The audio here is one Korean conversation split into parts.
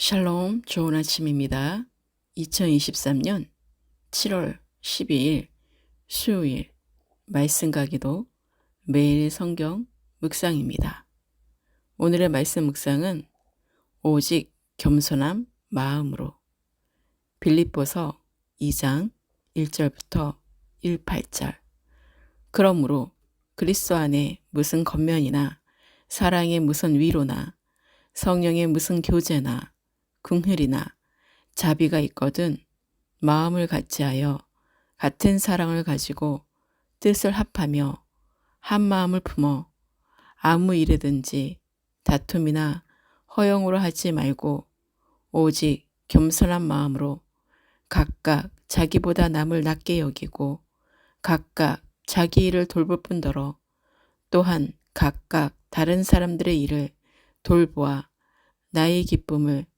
샬롬 좋은 아침입니다. 2023년 7월 12일 수요일 말씀 가기도 매일 성경 묵상입니다. 오늘의 말씀 묵상은 오직 겸손함 마음으로 빌립보서 2장 1절부터 1, 8절 그러므로 그리스도 안에 무슨 겉면이나 사랑의 무슨 위로나 성령의 무슨 교제나 궁휼이나 자비가 있거든 마음을 같이하여 같은 사랑을 가지고 뜻을 합하며 한 마음을 품어 아무 일에든지 다툼이나 허용으로 하지 말고 오직 겸손한 마음으로 각각 자기보다 남을 낮게 여기고 각각 자기 일을 돌볼 뿐더러 또한 각각 다른 사람들의 일을 돌보아 나의 기쁨을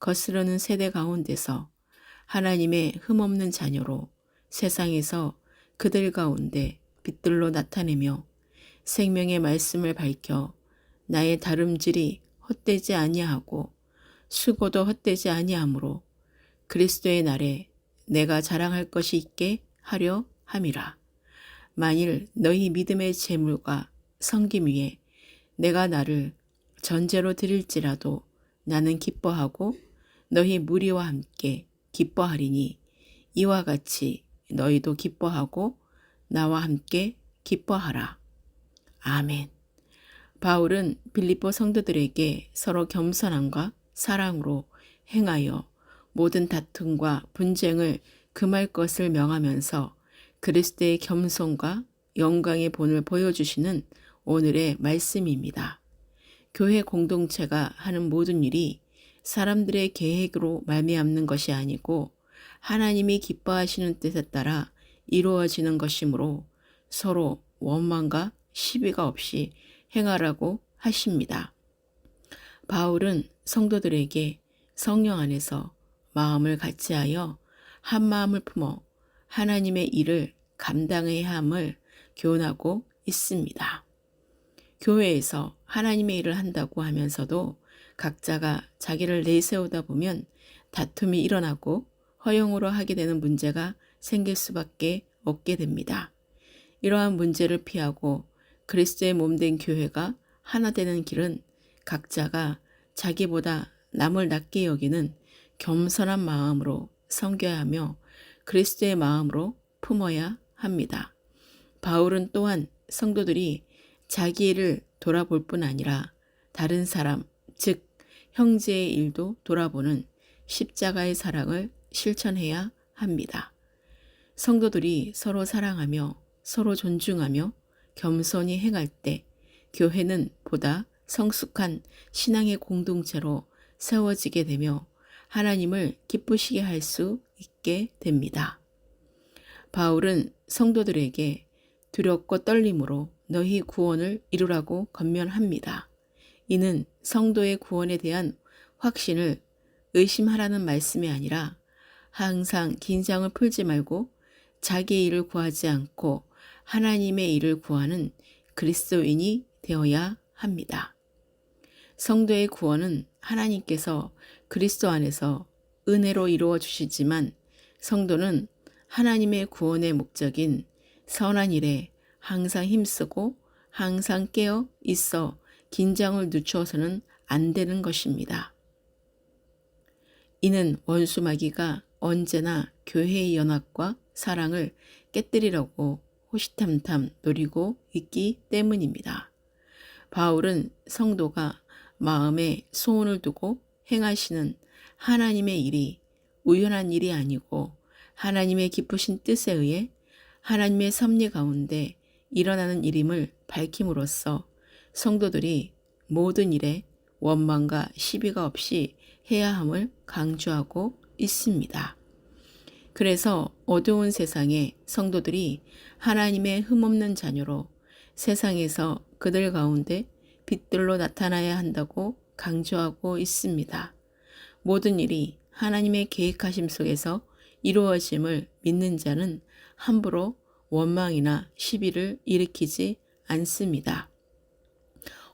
거스르는 세대 가운데서 하나님의 흠없는 자녀로 세상에서 그들 가운데 빛들로 나타내며 생명의 말씀을 밝혀 나의 다름질이 헛되지 아니하고 수고도 헛되지 아니하므로 그리스도의 날에 내가 자랑할 것이 있게 하려 함이라. 만일 너희 믿음의 재물과 성김 위에 내가 나를 전제로 드릴지라도 나는 기뻐하고 너희 무리와 함께 기뻐하리니 이와 같이 너희도 기뻐하고 나와 함께 기뻐하라. 아멘. 바울은 빌립보 성도들에게 서로 겸손함과 사랑으로 행하여 모든 다툼과 분쟁을 금할 것을 명하면서 그리스도의 겸손과 영광의 본을 보여주시는 오늘의 말씀입니다. 교회 공동체가 하는 모든 일이 사람들의 계획으로 말미암는 것이 아니고 하나님이 기뻐하시는 뜻에 따라 이루어지는 것이므로 서로 원망과 시비가 없이 행하라고 하십니다. 바울은 성도들에게 성령 안에서 마음을 같이하여 한 마음을 품어 하나님의 일을 감당해야 함을 교훈하고 있습니다. 교회에서 하나님의 일을 한다고 하면서도 각자가 자기를 내세우다 보면 다툼이 일어나고 허용으로 하게 되는 문제가 생길 수밖에 없게 됩니다. 이러한 문제를 피하고 그리스도의 몸된 교회가 하나 되는 길은 각자가 자기보다 남을 낮게 여기는 겸손한 마음으로 섬겨야 하며 그리스도의 마음으로 품어야 합니다. 바울은 또한 성도들이 자기 일을 돌아볼 뿐 아니라 다른 사람, 즉 형제의 일도 돌아보는 십자가의 사랑을 실천해야 합니다. 성도들이 서로 사랑하며 서로 존중하며 겸손히 행할 때 교회는 보다 성숙한 신앙의 공동체로 세워지게 되며 하나님을 기쁘시게 할 수 있게 됩니다. 바울은 성도들에게 두렵고 떨림으로 너희 구원을 이루라고 건면합니다. 이는 성도의 구원에 대한 확신을 의심하라는 말씀이 아니라 항상 긴장을 풀지 말고 자기 일을 구하지 않고 하나님의 일을 구하는 그리스도인이 되어야 합니다. 성도의 구원은 하나님께서 그리스도 안에서 은혜로 이루어 주시지만 성도는 하나님의 구원의 목적인 선한 일에 항상 힘쓰고 항상 깨어 있어 긴장을 늦추어서는 안 되는 것입니다. 이는 원수 마귀가 언제나 교회의 연합과 사랑을 깨뜨리려고 호시탐탐 노리고 있기 때문입니다. 바울은 성도가 마음에 소원을 두고 행하시는 하나님의 일이 우연한 일이 아니고 하나님의 기쁘신 뜻에 의해 하나님의 섭리 가운데 일어나는 일임을 밝힘으로써 성도들이 모든 일에 원망과 시비가 없이 해야 함을 강조하고 있습니다. 그래서 어두운 세상에 성도들이 하나님의 흠없는 자녀로 세상에서 그들 가운데 빛들로 나타나야 한다고 강조하고 있습니다. 모든 일이 하나님의 계획하심 속에서 이루어짐을 믿는 자는 함부로 원망이나 시비를 일으키지 않습니다.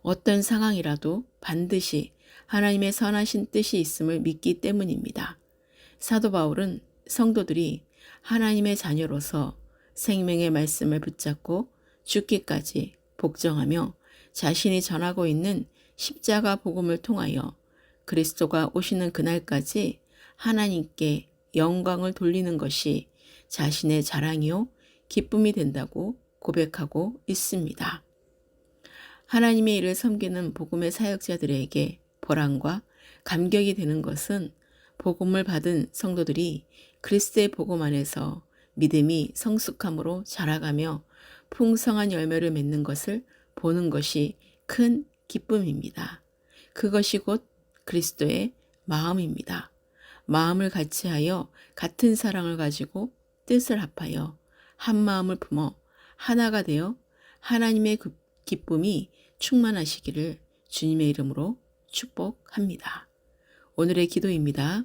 어떤 상황이라도 반드시 하나님의 선하신 뜻이 있음을 믿기 때문입니다. 사도 바울은 성도들이 하나님의 자녀로서 생명의 말씀을 붙잡고 죽기까지 복종하며 자신이 전하고 있는 십자가 복음을 통하여 그리스도가 오시는 그날까지 하나님께 영광을 돌리는 것이 자신의 자랑이요 기쁨이 된다고 고백하고 있습니다. 하나님의 일을 섬기는 복음의 사역자들에게 보람과 감격이 되는 것은 복음을 받은 성도들이 그리스도의 복음 안에서 믿음이 성숙함으로 자라가며 풍성한 열매를 맺는 것을 보는 것이 큰 기쁨입니다. 그것이 곧 그리스도의 마음입니다. 마음을 같이하여 같은 사랑을 가지고 뜻을 합하여 한 마음을 품어 하나가 되어 하나님의 그 기쁨이 충만하시기를 주님의 이름으로 축복합니다. 오늘의 기도입니다.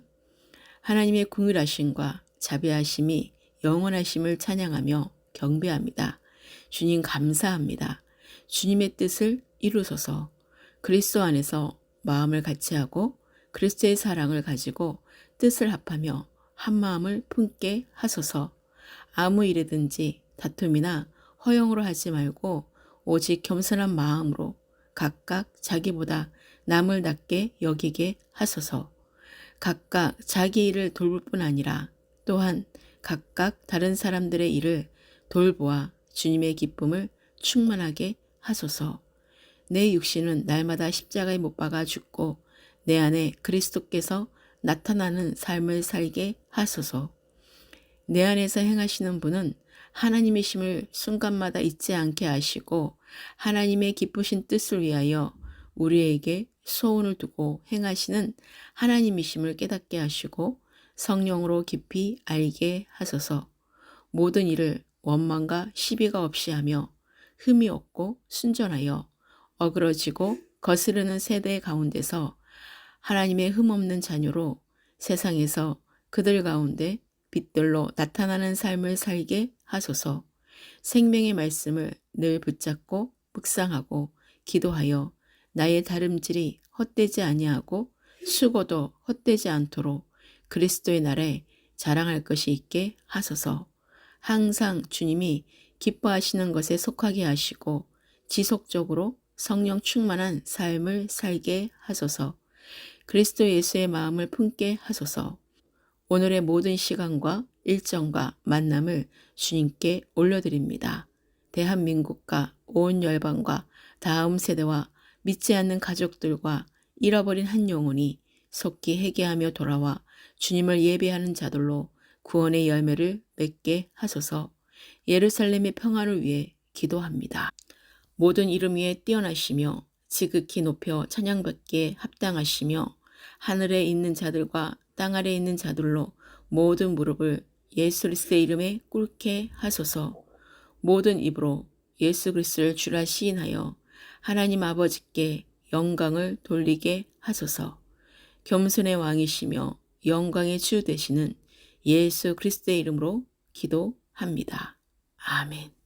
하나님의 궁휼하심과 자비하심이 영원하심을 찬양하며 경배합니다. 주님 감사합니다. 주님의 뜻을 이루소서 그리스도 안에서 마음을 같이 하고 그리스도의 사랑을 가지고 뜻을 합하며 한 마음을 품게 하소서 아무 일이든지 다툼이나 허용으로 하지 말고 오직 겸손한 마음으로 각각 자기보다 남을 낮게 여기게 하소서. 각각 자기 일을 돌볼 뿐 아니라 또한 각각 다른 사람들의 일을 돌보아 주님의 기쁨을 충만하게 하소서. 내 육신은 날마다 십자가에 못 박아 죽고 내 안에 그리스도께서 나타나는 삶을 살게 하소서. 내 안에서 행하시는 분은 하나님이심을 순간마다 잊지 않게 하시고 하나님의 기쁘신 뜻을 위하여 우리에게 소원을 두고 행하시는 하나님이심을 깨닫게 하시고 성령으로 깊이 알게 하소서. 모든 일을 원망과 시비가 없이 하며 흠이 없고 순전하여 어그러지고 거스르는 세대 가운데서 하나님의 흠없는 자녀로 세상에서 그들 가운데 빛들로 나타나는 삶을 살게 하소서 생명의 말씀을 늘 붙잡고 묵상하고 기도하여 나의 다름질이 헛되지 아니하고 수고도 헛되지 않도록 그리스도의 날에 자랑할 것이 있게 하소서. 항상 주님이 기뻐하시는 것에 속하게 하시고 지속적으로 성령 충만한 삶을 살게 하소서. 그리스도 예수의 마음을 품게 하소서. 오늘의 모든 시간과 일정과 만남을 주님께 올려드립니다. 대한민국과 온 열방과 다음 세대와 믿지 않는 가족들과 잃어버린 한 영혼이 속기 회개하며 돌아와 주님을 예배하는 자들로 구원의 열매를 맺게 하소서 예루살렘의 평화를 위해 기도합니다. 모든 이름 위에 뛰어나시며 지극히 높여 찬양받기에 합당하시며 하늘에 있는 자들과 땅 아래에 있는 자들로 모든 무릎을 예수 그리스도의 이름에 꿇게 하소서 모든 입으로 예수 그리스도를 주라 시인하여 하나님 아버지께 영광을 돌리게 하소서. 겸손의 왕이시며 영광의 주 되시는 예수 그리스도의 이름으로 기도합니다. 아멘.